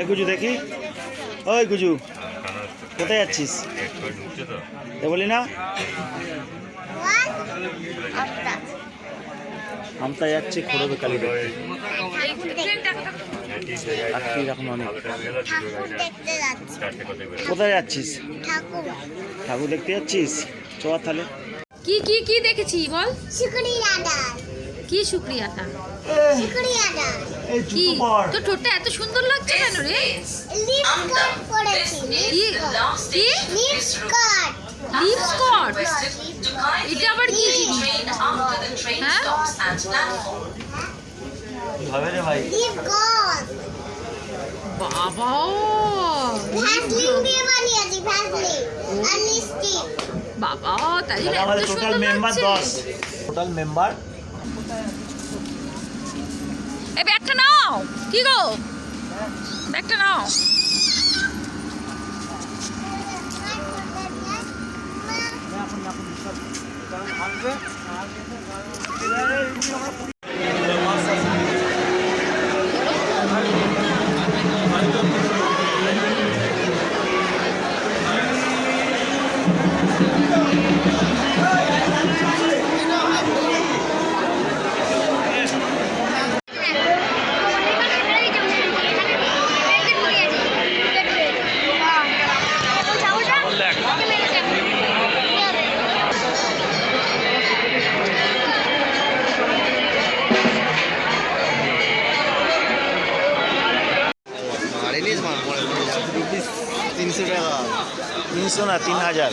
এ গুজু দেখি। ওই গুজু কোথায় যাচ্ছিস? এ বলি না। আমতা যাচ্ছে খোড়বে কালী আটকে এখন অনেক। কোথায় যাচ্ছিস? ঠাকুর ঠাকুর দেখতে যাচ্ছিস? চোয়া তাহলে। কি কি কি দেখেছি বল? কি শুক্রিয়াটা শুক্রিয়া কি? তোর ঠোঁটটা এত সুন্দর লাগছে কেন রে? লিপ কাট পড়েছি কি? কি? লিপ কাট লিপ স্কট এটা আবার কি জিনিস? হ্যাঁ? হবে রে ভাই। লিপ কাট বাবা। ভ্যাসলিন দিয়ে বানিয়েছি ভ্যাসলিন আর লিপস্টিক বাবা তাই এত সুন্দর মেম্বার লাগছে। দশ। টোটাল মেম্বার ব্যাগটা নাও। কি গো? ব্যাগটা নাও। তিনশো টাকা। তিনশো না তিন হাজার?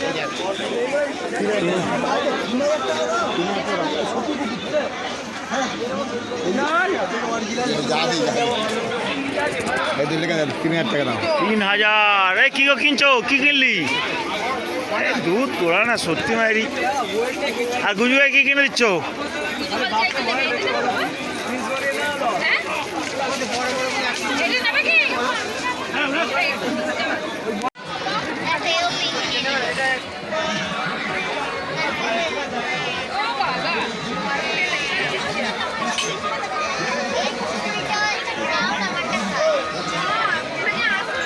তিন হাজার। এই কি কিনছো? কি কিনলি? দুধ তোরা না সত্যি মায়েরি আর গুজু ভাই কি কিনে দিচ্ছ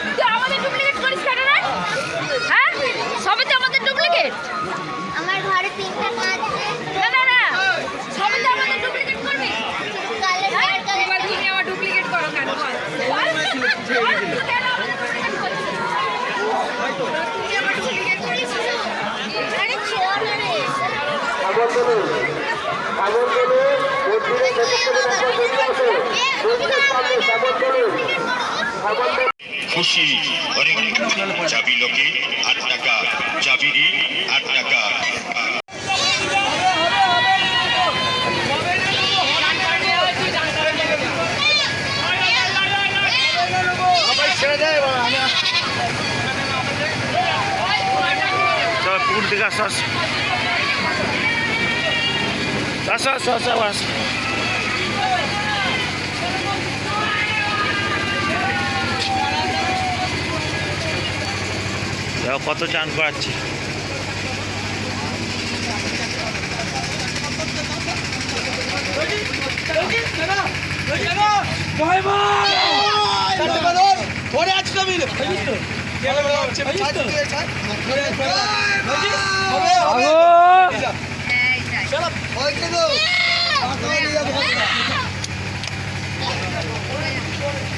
তুই আমাদের ডুপ্লিকেট করিস কেন রে হ্যাঁ সবে তো আমাদের ডুপ্লিকেট আমার ঘরে তিনটা আছে না না না সবে তো আমাদের ডুপ্লিকেট করবি কালের হ্যাঁ? বের এবার তুমি আমার ডুপ্লিকেট করো কেন বল। বল। বল, তুই কেন আমাদের duplicate করছিস? তুই আমার duplicate করিস? আরে চল রে খুশি অনেক চাবি লোকে আট টাকা চাবিরি চল পুকুর দিকে আসো আসো আসো আসো আসো আসো দেখো কত চান করাচ্ছি চন্দন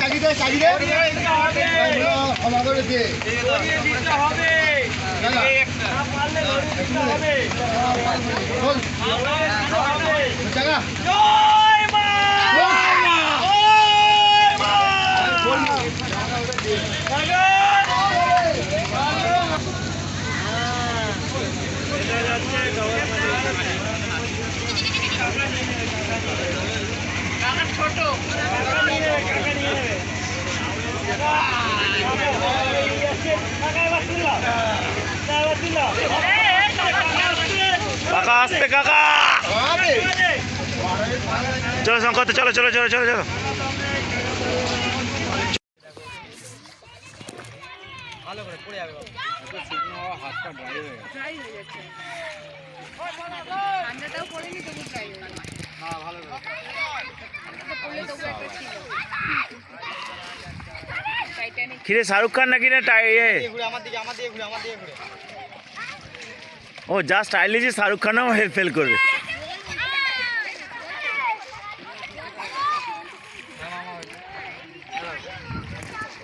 চাবি রে আমাদের দিয়ে না। জায়গা। কাকা আসতে কাকা। চলো শঙ্কর চলো চলো চলো চলো চলো। ড্রাই হয়ে যাচ্ছে ঠান্ডাটাও পড়েনি তবু ড্রাই হয়ে যাচ্ছে পড়লে তবু একটা ছিল টাইটানিক কিরে শাহরুখ খান নাকি না টাই ও যা স্টাইলিশ শাহরুখ খানও ফেল করবে।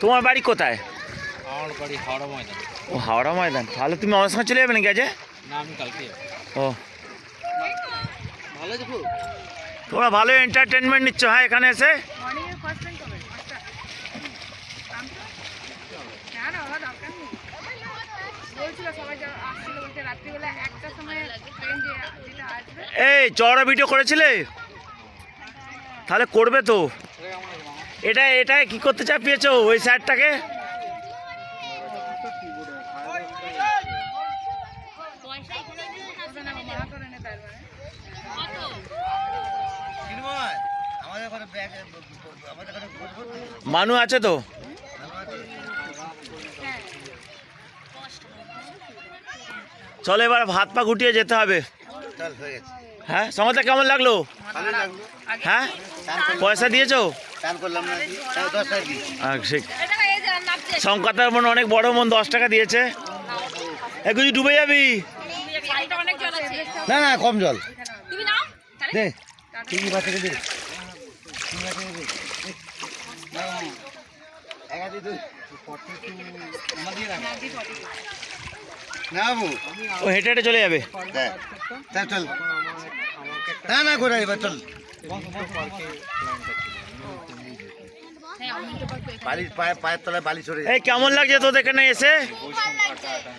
তোমার বাড়ি কোথায়? আমার বাড়ি হাওড়া ময়দান। ও হাওড়া ময়দান। তাহলে তুমি আমার সঙ্গে চলে যাবে নাকি আজকে না আমি কালকে ও। ভালো তোমরা ভালো এন্টারটেনমেন্ট নিচ্ছ হ্যাঁ এখানে এসে? এই চড়া ভিডিও করেছিলে? তাহলে করবে তো। এটা এটা কি করতে চাপিয়েছো ওই স্যারটাকে? মানু আছে তো? চলো এবার ভাত পা গুটিয়ে যেতে হবে। হ্যাঁ সময়টা কেমন লাগল? হ্যাঁ? পয়সা দিয়েছ? শঙ্করদার মনে অনেক বড় মন দশ টাকা দিয়েছে। এ কিছু ডুবে যাবি? না না, কম জল। দে না বাবু। ও হেঁটে হেঁটে চলে যাবে? হ্যাঁ। চল। না না ঘোরা এবার চল। এই কেমন লাগছে তোদের এখানে এসে?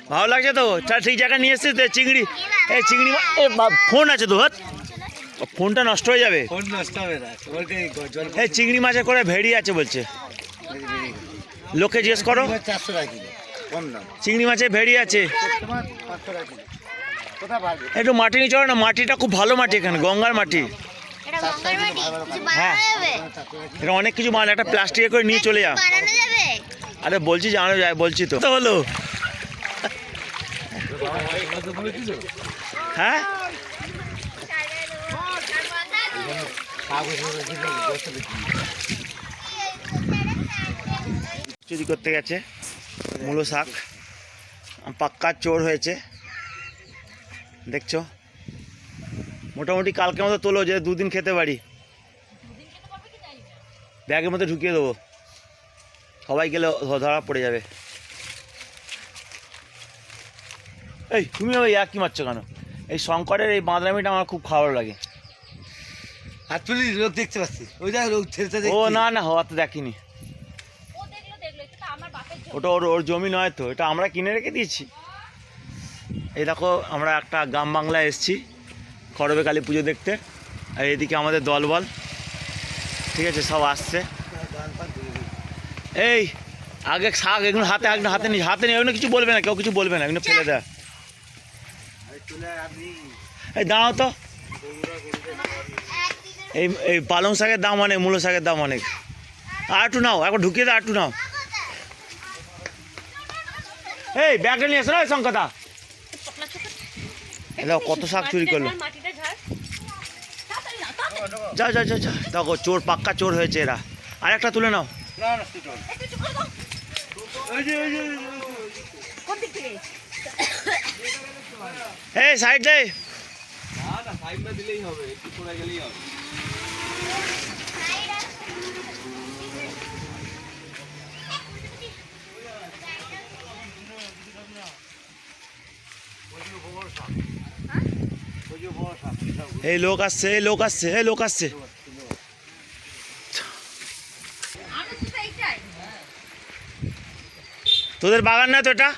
ভালো লাগছে তো? ঠিক জায়গায় নিয়ে এসছিস? তো চিংড়ি এই চিংড়ি এ বা- ফোন আছে তো হাত ফোনটা নষ্ট হয়ে যাবে? ফোন নষ্ট হবে না। এই চিংড়ি মাছের করে ভেড়ি আছে বলছে। লোকে জিজ্ঞেস করো। চারশো টাকা কিলো। কম দাম। চিংড়ি মাছের ভেড়ি আছে। একটু মাটি নিয়ে চলো না মাটিটা খুব ভালো মাটি এখানে গঙ্গার মাটি। এটা গঙ্গার মাটি? কিছু হ্যাঁ। এটা অনেক কিছু মানে একটা প্লাস্টিকে করে নিয়ে চলে যা। আরে বলছি জানো যায় বলছি তো। তো হলো। হ্যাঁ? চুরি করতে গেছে। মূলো শাক পাক্কা চোর হয়েছে। দেখছ? মোটামুটি কালকে মতো তোলো যে দুদিন খেতে পারি। ব্যাগের মধ্যে ঢুকিয়ে দেবো। সবাই গেলে ধরা পড়ে যাবে। এই তুমি ওই এক কি মারছো কেন? এই শঙ্করের এই বাঁদরামিটা আমার খুব ভালো লাগে। হাত লোক দেখতে পাচ্ছি ওই যা লোক ছেড়েছে ও না না হওয়া তো দেখিনি। ওটা ওর ওর জমি নয় তো, এটা আমরা কিনে রেখে দিয়েছি। এই দেখো, আমরা একটা গ্রাম বাংলায় এসেছি, খড়বে কালী পুজো দেখতে। আর এদিকে আমাদের দলবল। ঠিক আছে, সব আসছে। এই, আগে শাক এগুলো হাতে একদম হাতে নিয়ে হাতে নিয়ে কিছু বলবে না, কেউ কিছু বলবে না, এগুলো ফেলে দেয়। এই দাঁড়াও তো। এই এই পালং শাকের দাম অনেক, মূলো শাকের দাম অনেক। আর একটু নাও এখন ঢুকিয়ে দাও, আর একটু নাও। এই ব্যাগটা নিয়ে এসো না শঙ্কতা দেখো কত শাক চুরি করল। যা যা যা যা দেখো চোর পাক্কা চোর হয়েছে এরা। আর একটা তুলে নাও। এই সাইড দে। এই লোক আসছে এই লোক আসছে এই লোক আসছে তোদের বাগান না তো এটা?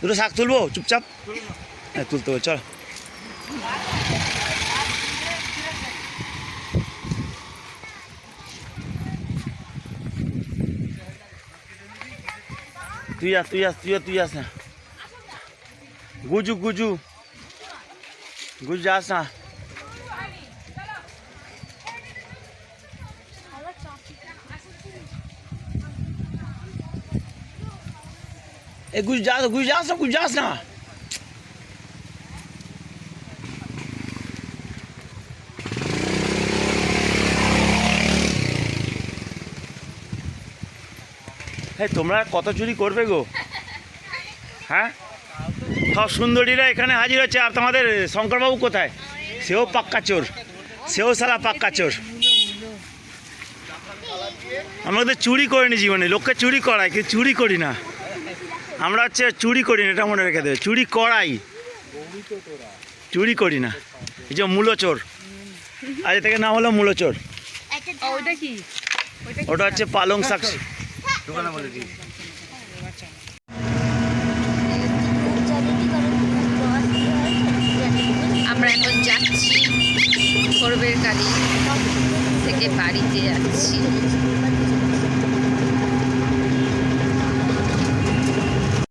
দুটো শাক তুলবো? চুপচাপ? হ্যাঁ তুলতে হবে, চল। তুই আস তুই আস তুই আস তুই আস না। গুজু গুজু। গুজু, যাস না। এ গুজু যাস গুজু যাস না গুজু যাস না হ্যাঁ তোমরা কত চুরি করবে গো? হ্যাঁ? সব সুন্দরীরা এখানে হাজির হচ্ছে, আর তোমাদের শঙ্করবাবু কোথায়? সেও পাক্কা চোর। সেও সারা পাক্কা চোর। আমরা তো চুরি করিনি জীবনে, লোককে চুরি করায়, কিন্তু চুরি করি না। আমরা হচ্ছে চুরি করি না এটা মনে রেখে দেবে চুরি করাই চুরি করি না। এই যে মূলচোর আজ থেকে নাম হলো মূলচোর ওটা হচ্ছে পালং শাক। আমরা এখন যাচ্ছি করবের কালী থেকে বাড়িতে যাচ্ছি।